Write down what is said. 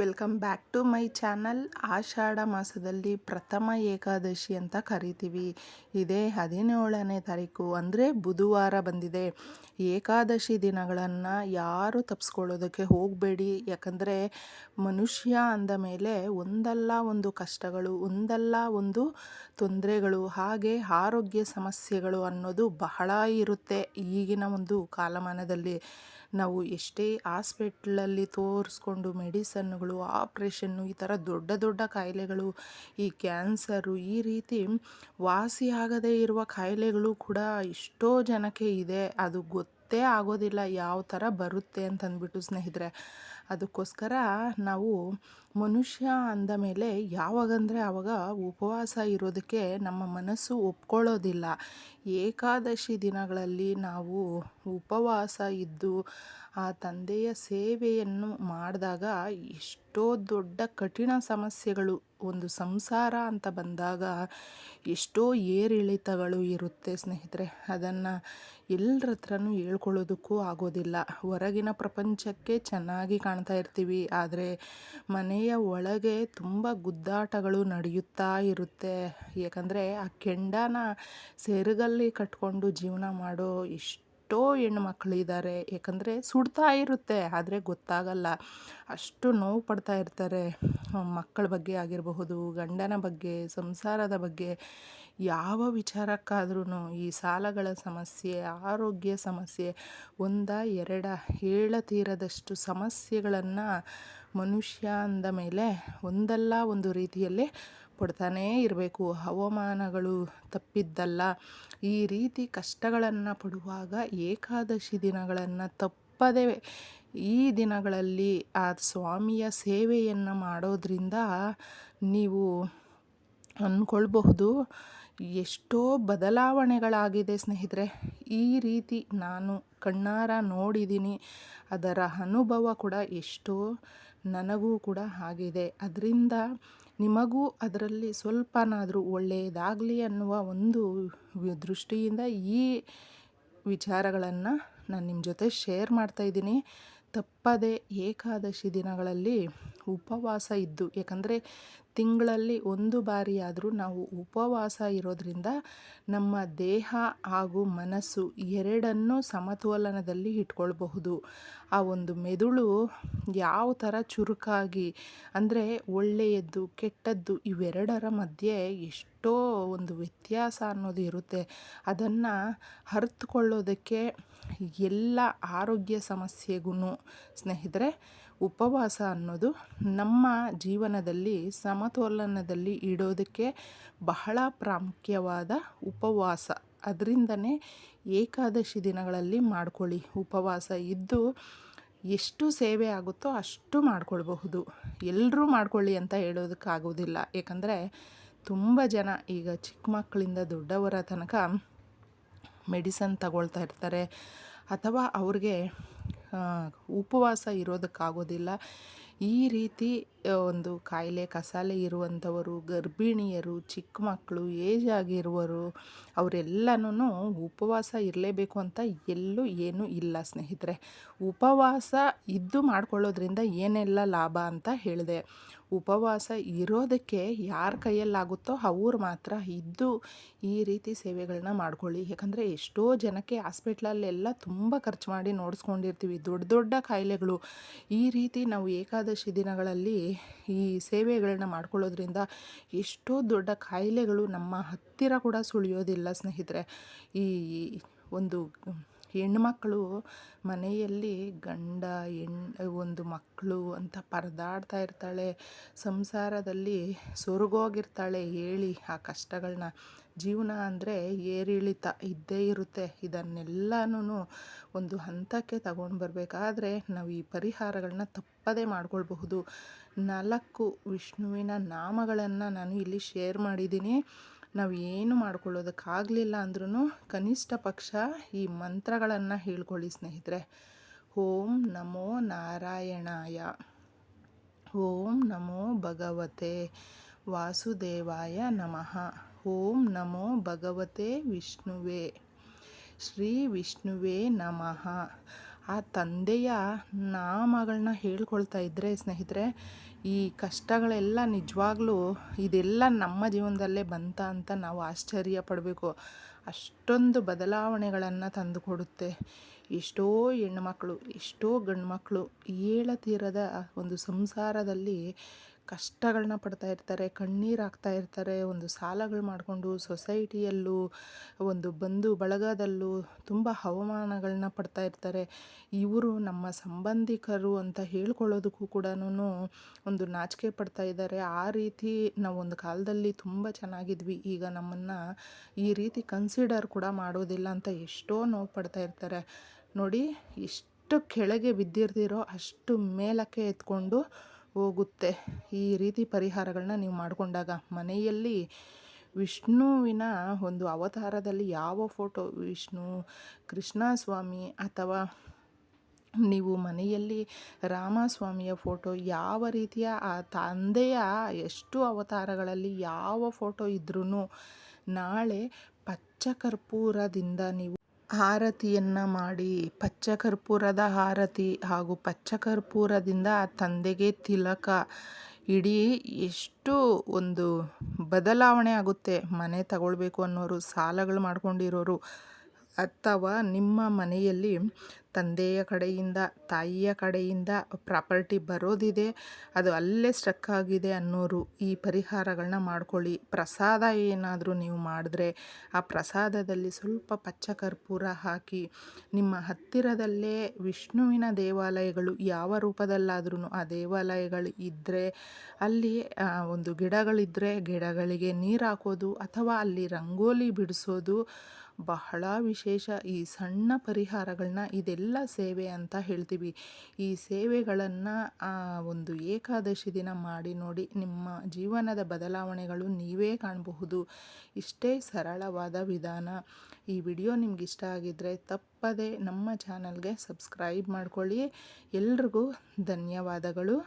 Welcome back to my channel. ಆಷಾಢ ಮಾಸದಲ್ಲಿ ಪ್ರಥಮ ಏಕಾದಶಿ ಅಂತ ಕರಿತೀವಿ. ಇದೇ ಹದಿನೇಳನೇ ತಾರೀಕು, ಅಂದರೆ ಬುಧವಾರ ಬಂದಿದೆ. ಏಕಾದಶಿ ದಿನಗಳನ್ನು ಯಾರು ತಪ್ಪಿಸ್ಕೊಳ್ಳೋದಕ್ಕೆ ಹೋಗಬೇಡಿ. ಯಾಕಂದರೆ ಮನುಷ್ಯ ಅಂದ ಮೇಲೆ ಒಂದಲ್ಲ ಒಂದು ಕಷ್ಟಗಳು, ಒಂದಲ್ಲ ಒಂದು ತೊಂದರೆಗಳು, ಹಾಗೆ ಆರೋಗ್ಯ ಸಮಸ್ಯೆಗಳು ಅನ್ನೋದು ಬಹಳ ಇರುತ್ತೆ ಈಗಿನ ಒಂದು ಕಾಲಮಾನದಲ್ಲಿ. ನಾವು ಎಷ್ಟೇ ಹಾಸ್ಪಿಟ್ಲಲ್ಲಿ ತೋರಿಸ್ಕೊಂಡು ಮೆಡಿಸನ್ಗಳು, ಆಪ್ರೇಷನ್ನು, ಈ ಥರ ದೊಡ್ಡ ದೊಡ್ಡ ಕಾಯಿಲೆಗಳು, ಈ ಕ್ಯಾನ್ಸರು, ಈ ರೀತಿ ವಾಸಿಯಾಗದೇ ಇರುವ ಕಾಯಿಲೆಗಳು ಕೂಡ ಎಷ್ಟೋ ಜನಕ್ಕೆ ಇದೆ. ಅದು ಗೊತ್ತೇ ಆಗೋದಿಲ್ಲ ಯಾವ ಥರ ಬರುತ್ತೆ ಅಂತಂದ್ಬಿಟ್ಟು ಸ್ನೇಹಿತರೆ. ಅದಕ್ಕೋಸ್ಕರ ನಾವು ಮನುಷ್ಯ ಅಂದ ಮೇಲೆ ಯಾವಾಗಂದರೆ ಆವಾಗ ಉಪವಾಸ ಇರೋದಕ್ಕೆ ನಮ್ಮ ಮನಸ್ಸು ಒಪ್ಕೊಳ್ಳೋದಿಲ್ಲ. ಏಕಾದಶಿ ದಿನಗಳಲ್ಲಿ ನಾವು ಉಪವಾಸ ಇದ್ದು ಆ ತಂದೆಯ ಸೇವೆಯನ್ನು ಮಾಡಿದಾಗ ಎಷ್ಟೋ ದೊಡ್ಡ ಕಠಿಣ ಸಮಸ್ಯೆಗಳು, ಒಂದು ಸಂಸಾರ ಅಂತ ಬಂದಾಗ ಎಷ್ಟೋ ಏರಿಳಿತಗಳು ಇರುತ್ತೆ ಸ್ನೇಹಿತರೆ. ಅದನ್ನು ಎಲ್ಲರ ಹತ್ರನೂ ಹೇಳ್ಕೊಳ್ಳೋದಕ್ಕೂ ಆಗೋದಿಲ್ಲ. ಹೊರಗಿನ ಪ್ರಪಂಚಕ್ಕೆ ಚೆನ್ನಾಗಿ ಕಾಣ್ತಾ ಇರ್ತೀವಿ. ಆದರೆ ಮನೆಯ ಒಳಗೆ ತುಂಬ ಗುದ್ದಾಟಗಳು ನಡೆಯುತ್ತಾ ಇರುತ್ತೆ. ಯಾಕಂದರೆ ಆ ಕೆಂಡನ ಸೆರಗಲ್ಲಿ ಕಟ್ಕೊಂಡು ಜೀವನ ಮಾಡೋ ಎಷ್ಟು ಎಷ್ಟೋ ಹೆಣ್ಮಕ್ಳಿದ್ದಾರೆ ಯಾಕಂದರೆ ಸುಡ್ತಾ ಇರುತ್ತೆ, ಆದರೆ ಗೊತ್ತಾಗಲ್ಲ. ಅಷ್ಟು ನೋವು ಪಡ್ತಾ ಇರ್ತಾರೆ. ಮಕ್ಕಳ ಬಗ್ಗೆ ಆಗಿರಬಹುದು, ಗಂಡನ ಬಗ್ಗೆ, ಸಂಸಾರದ ಬಗ್ಗೆ. ಯಾವ ವಿಚಾರಕ್ಕಾದ್ರೂ ಈ ಸಾಲಗಳ ಸಮಸ್ಯೆ, ಆರೋಗ್ಯ ಸಮಸ್ಯೆ, ಒಂದ, ಎರಡ ಹೇಳತೀರದಷ್ಟು ಸಮಸ್ಯೆಗಳನ್ನು ಮನುಷ್ಯ ಅಂದ ಮೇಲೆ ಒಂದಲ್ಲ ಒಂದು ರೀತಿಯಲ್ಲಿ ಪಡ್ತಾನೇ ಇರಬೇಕು. ಹವಾಮಾನಗಳು ತಪ್ಪಿದ್ದಲ್ಲ. ಈ ರೀತಿ ಕಷ್ಟಗಳನ್ನು ಪಡುವಾಗ ಏಕಾದಶಿ ದಿನಗಳನ್ನು ತಪ್ಪದೇ ಈ ದಿನಗಳಲ್ಲಿ ಆ ಸ್ವಾಮಿಯ ಸೇವೆಯನ್ನು ಮಾಡೋದರಿಂದ ನೀವು ಅಂದ್ಕೊಳ್ಬಹುದು ಎಷ್ಟೋ ಬದಲಾವಣೆಗಳಾಗಿದೆ ಸ್ನೇಹಿತರೆ. ಈ ರೀತಿ ನಾನು ಕಣ್ಣಾರ ನೋಡಿದ್ದೀನಿ ಅದರ ಅನುಭವ ಕೂಡ ಎಷ್ಟೋ ನನಗೂ ಕೂಡ ಆಗಿದೆ. ಅದರಿಂದ ನಿಮಗೂ ಅದರಲ್ಲಿ ಸ್ವಲ್ಪನಾದರೂ ಒಳ್ಳೆಯದಾಗಲಿ ಅನ್ನುವ ಒಂದು ದೃಷ್ಟಿಯಿಂದ ಈ ವಿಚಾರಗಳನ್ನು ನಾನು ನಿಮ್ಮ ಜೊತೆ ಶೇರ್ ಮಾಡ್ತಾಯಿದ್ದೀನಿ ತಪ್ಪದೆ ಏಕಾದಶಿ ದಿನಗಳಲ್ಲಿ ಉಪವಾಸ ಇದ್ದು, ಯಾಕಂದರೆ ತಿಂಗಳಲ್ಲಿ ಒಂದು ಬಾರಿಯಾದರೂ ನಾವು ಉಪವಾಸ ಇರೋದರಿಂದ ನಮ್ಮ ದೇಹ ಹಾಗೂ ಮನಸ್ಸು ಎರಡನ್ನೂ ಸಮತೋಲನದಲ್ಲಿ ಇಟ್ಕೊಳ್ಬಹುದು. ಆ ಒಂದು ಮೆದುಳು ಯಾವ ಥರ ಚುರುಕಾಗಿ ಅಂದರೆ ಒಳ್ಳೆಯದ್ದು, ಕೆಟ್ಟದ್ದು ಇವೆರಡರ ಮಧ್ಯೆ ಎಷ್ಟೋ ಒಂದು ವ್ಯತ್ಯಾಸ ಅನ್ನೋದು ಇರುತ್ತೆ. ಅದನ್ನು ಹರಿತುಕೊಳ್ಳೋದಕ್ಕೆ ಎಲ್ಲ ಆರೋಗ್ಯ ಸಮಸ್ಯೆಗೂ ಸ್ನೇಹಿತರೆ ಉಪವಾಸ ಅನ್ನೋದು ನಮ್ಮ ಜೀವನದಲ್ಲಿ ಸಮತೋಲನದಲ್ಲಿ ಇಡೋದಕ್ಕೆ ಬಹಳ ಪ್ರಾಮುಖ್ಯವಾದ ಉಪವಾಸ. ಅದರಿಂದನೇ ಏಕಾದಶಿ ದಿನಗಳಲ್ಲಿ ಮಾಡ್ಕೊಳ್ಳಿ. ಉಪವಾಸ ಇದ್ದು ಎಷ್ಟು ಸೇವೆ ಆಗುತ್ತೋ ಅಷ್ಟು ಮಾಡ್ಕೊಳ್ಬಹುದು. ಎಲ್ಲರೂ ಮಾಡ್ಕೊಳ್ಳಿ ಅಂತ ಹೇಳೋದಕ್ಕಾಗೋದಿಲ್ಲ ಏಕೆಂದರೆ ತುಂಬ ಜನ ಈಗ ಚಿಕ್ಕ ಮಕ್ಕಳಿಂದ ದೊಡ್ಡವರ ತನಕ ಮೆಡಿಸನ್ ತಗೊಳ್ತಾ ಇರ್ತಾರೆ. ಅಥವಾ ಅವ್ರಿಗೆ ಉಪವಾಸ ಇರೋದಕ್ಕಾಗೋದಿಲ್ಲ. ಈ ರೀತಿ ಒಂದು ಕಾಯಿಲೆ ಕಸಾಲೆ ಇರುವಂಥವರು, ಗರ್ಭಿಣಿಯರು, ಚಿಕ್ಕ ಮಕ್ಕಳು, ಏಜ್ ಆಗಿರುವರು ಅವರೆಲ್ಲನೂ ಉಪವಾಸ ಇರಲೇಬೇಕು ಅಂತ ಎಲ್ಲೂ ಏನೂ ಇಲ್ಲ ಸ್ನೇಹಿತರೆ. ಉಪವಾಸ ಇದ್ದು ಮಾಡ್ಕೊಳ್ಳೋದ್ರಿಂದ ಏನೆಲ್ಲ ಲಾಭ ಅಂತ ಹೇಳಿದೆ. ಉಪವಾಸ ಇರೋದಕ್ಕೆ ಯಾರ ಕೈಯಲ್ಲಾಗುತ್ತೋ ಅವ್ರು ಮಾತ್ರ ಇದ್ದು ಈ ರೀತಿ ಸೇವೆಗಳನ್ನ ಮಾಡ್ಕೊಳ್ಳಿ. ಯಾಕಂದರೆ ಎಷ್ಟೋ ಜನಕ್ಕೆ ಹಾಸ್ಪಿಟ್ಲಲ್ಲೆಲ್ಲ ತುಂಬ ಖರ್ಚು ಮಾಡಿ ನೋಡಿಸ್ಕೊಂಡಿರ್ತೀವಿ. ದೊಡ್ಡ ದೊಡ್ಡ ಕಾಯಿಲೆಗಳು ಈ ರೀತಿ ನಾವು ಏಕಾದಶಿ ದಿನಗಳಲ್ಲಿ ಈ ಸೇವೆಗಳನ್ನ ಮಾಡ್ಕೊಳ್ಳೋದ್ರಿಂದ ಎಷ್ಟೋ ದೊಡ್ಡ ಕಾಯಿಲೆಗಳು ನಮ್ಮ ಹತ್ತಿರ ಕೂಡ ಸುಳಿಯೋದಿಲ್ಲ ಸ್ನೇಹಿತರೆ. ಈ ಒಂದು ಹೆಣ್ಮಕ್ಳು ಮನೆಯಲ್ಲಿ ಗಂಡ ಹೆಣ್ಣು ಒಂದು ಮಕ್ಕಳು ಅಂತ ಪರದಾಡ್ತಾ ಇರ್ತಾಳೆ, ಸಂಸಾರದಲ್ಲಿ ಸೊರಗೋಗಿರ್ತಾಳೆ ಹೇಳಿ ಆ ಕಷ್ಟಗಳನ್ನ ಜೀವನ ಅಂದರೆ ಏರಿಳಿತ ಇದ್ದೇ ಇರುತ್ತೆ. ಇದನ್ನೆಲ್ಲನೂ ಒಂದು ಹಂತಕ್ಕೆ ತಗೊಂಡು ಬರಬೇಕಾದ್ರೆ ನಾವು ಈ ಪರಿಹಾರಗಳನ್ನ ತಪ್ಪದೇ ಮಾಡ್ಕೊಳ್ಬಹುದು. ನಾಲ್ಕು ವಿಷ್ಣುವಿನ ನಾಮಗಳನ್ನು ನಾನು ಇಲ್ಲಿ ಶೇರ್ ಮಾಡಿದ್ದೀನಿ. ನಾವು ಏನು ಮಾಡ್ಕೊಳ್ಳೋದಕ್ಕಾಗಲಿಲ್ಲ ಅಂದ್ರೂ ಕನಿಷ್ಠ ಪಕ್ಷ ಈ ಮಂತ್ರಗಳನ್ನು ಹೇಳ್ಕೊಳ್ಳಿ ಸ್ನೇಹಿತರೆ. ಓಂ ನಮೋ ನಾರಾಯಣಾಯ. ಓಂ ನಮೋ ಭಗವತೆ ವಾಸುದೇವಾಯ ನಮಃ. ಓಂ ನಮೋ ಭಗವತೆ ವಿಷ್ಣುವೇ. ಶ್ರೀ ವಿಷ್ಣುವೇ ನಮಃ. ಆ ತಂದೆಯ ನಾಮಗಳನ್ನ ಹೇಳ್ಕೊಳ್ತಾ ಇದ್ದರೆ ಸ್ನೇಹಿತರೆ, ಈ ಕಷ್ಟಗಳೆಲ್ಲ ನಿಜವಾಗ್ಲೂ ಇದೆಲ್ಲ ನಮ್ಮ ಜೀವನದಲ್ಲೇ ಬಂತ ಅಂತ ನಾವು ಆಶ್ಚರ್ಯ ಪಡಬೇಕು. ಅಷ್ಟೊಂದು ಬದಲಾವಣೆಗಳನ್ನು ತಂದುಕೊಡುತ್ತೆ ಎಷ್ಟೋ ಹೆಣ್ಮಕ್ಳು ಎಷ್ಟೋ ಗಂಡ್ಮಕ್ಳು, ಏಳತೀರದ ಒಂದು ಸಂಸಾರದಲ್ಲಿ ಕಷ್ಟಗಳನ್ನ ಪಡ್ತಾ ಇರ್ತಾರೆ, ಕಣ್ಣೀರು ಹಾಕ್ತಾ ಇರ್ತಾರೆ, ಒಂದು ಸಾಲಗಳು ಮಾಡಿಕೊಂಡು ಸೊಸೈಟಿಯಲ್ಲೂ, ಒಂದು ಬಂಧು ಬಳಗದಲ್ಲೂ ತುಂಬ ಹವಾಮಾನಗಳನ್ನ ಪಡ್ತಾ ಇರ್ತಾರೆ. ಇವರು ನಮ್ಮ ಸಂಬಂಧಿಕರು ಅಂತ ಹೇಳ್ಕೊಳ್ಳೋದಕ್ಕೂ ಕೂಡ ಒಂದು ನಾಚಿಕೆ ಪಡ್ತಾ ಇದ್ದಾರೆ ಆ ರೀತಿ ನಾವೊಂದು ಕಾಲದಲ್ಲಿ ತುಂಬ ಚೆನ್ನಾಗಿದ್ವಿ. ಈಗ ನಮ್ಮನ್ನು ಈ ರೀತಿ ಕನ್ಸಿಡರ್ ಕೂಡ ಮಾಡೋದಿಲ್ಲ ಅಂತ ಎಷ್ಟೋ ನೋವು ಪಡ್ತಾ ಇರ್ತಾರೆ. ನೋಡಿ ಎಷ್ಟು ಕೆಳಗೆ ಬಿದ್ದಿರ್ದಿರೋ ಅಷ್ಟು ಮೇಲಕ್ಕೆ ಎತ್ಕೊಂಡು ಹೋಗುತ್ತೆ. ಈ ರೀತಿ ಪರಿಹಾರಗಳನ್ನ ನೀವು ಮಾಡಿಕೊಂಡಾಗ ಮನೆಯಲ್ಲಿ ವಿಷ್ಣುವಿನ ಒಂದು ಅವತಾರದಲ್ಲಿ ಯಾವ ಫೋಟೋ, ವಿಷ್ಣು ಕೃಷ್ಣ ಸ್ವಾಮಿ ಅಥವಾ ನೀವು ಮನೆಯಲ್ಲಿ ರಾಮಸ್ವಾಮಿಯ ಫೋಟೋ ಯಾವ ರೀತಿಯ, ಆ ತಂದೆಯ ಎಷ್ಟು ಅವತಾರಗಳಲ್ಲಿ ಯಾವ ಫೋಟೋ ಇದ್ರೂ ನಾಳೆ ಪಚ್ಚ ಕರ್ಪೂರದಿಂದ ನೀವು ಆರತಿಯನ್ನು ಮಾಡಿ ಪಚ್ಚಕರ್ಪೂರದ ಆರತಿ ಹಾಗೂ ಪಚ್ಚಕರ್ಪೂರದಿಂದ ಆ ತಂದೆಗೆ ತಿಲಕ. ಇಡೀ ಎಷ್ಟು ಒಂದು ಬದಲಾವಣೆ ಆಗುತ್ತೆ ಮನೆ ತಗೊಳ್ಬೇಕು ಅನ್ನೋರು, ಸಾಲಗಳು ಮಾಡ್ಕೊಂಡಿರೋರು. ಅಥವಾ ನಿಮ್ಮ ಮನೆಯಲ್ಲಿ ತಂದೆಯ ಕಡೆಯಿಂದ, ತಾಯಿಯ ಕಡೆಯಿಂದ ಪ್ರಾಪರ್ಟಿ ಬರೋದಿದೆ, ಅದು ಅಲ್ಲೇ ಸ್ಟ್ರಕ್ ಆಗಿದೆ ಅನ್ನೋರು ಈ ಪರಿಹಾರಗಳನ್ನ ಮಾಡ್ಕೊಳ್ಳಿ. ಪ್ರಸಾದ ಏನಾದರೂ ನೀವು ಮಾಡಿದ್ರೆ ಆ ಪ್ರಸಾದದಲ್ಲಿ ಸ್ವಲ್ಪ ಪಚ್ಚ ಕರ್ಪೂರ ಹಾಕಿ, ನಿಮ್ಮ ಹತ್ತಿರದಲ್ಲೇ ವಿಷ್ಣುವಿನ ದೇವಾಲಯಗಳು ಯಾವ ರೂಪದಲ್ಲಾದ್ರೂ ಆ ದೇವಾಲಯಗಳು ಇದ್ದರೆ ಅಲ್ಲಿ ಒಂದು ಗಿಡಗಳಿದ್ದರೆ ಗಿಡಗಳಿಗೆ ನೀರು ಹಾಕೋದು ಅಥವಾ ಅಲ್ಲಿ ರಂಗೋಲಿ ಬಿಡಿಸೋದು ಬಹಳ ವಿಶೇಷ ಈ ಸಣ್ಣ ಪರಿಹಾರಗಳನ್ನ ಇದೆಲ್ಲ ಸೇವೆ ಅಂತ ಹೇಳ್ತೀವಿ. ಈ ಸೇವೆಗಳನ್ನು ಒಂದು ಏಕಾದಶಿ ದಿನ ಮಾಡಿ ನೋಡಿ ನಿಮ್ಮ ಜೀವನದ ಬದಲಾವಣೆಗಳು ನೀವೇ ಕಾಣಬಹುದು. ಇಷ್ಟೇ ಸರಳವಾದ ವಿಧಾನ. ಈ ವಿಡಿಯೋ ನಿಮ್ಗೆ ಇಷ್ಟ ಆಗಿದ್ದರೆ ತಪ್ಪದೇ ನಮ್ಮ ಚಾನಲ್ಗೆ ಸಬ್ಸ್ಕ್ರೈಬ್ ಮಾಡ್ಕೊಳ್ಳಿ. ಎಲ್ರಿಗೂ ಧನ್ಯವಾದಗಳು.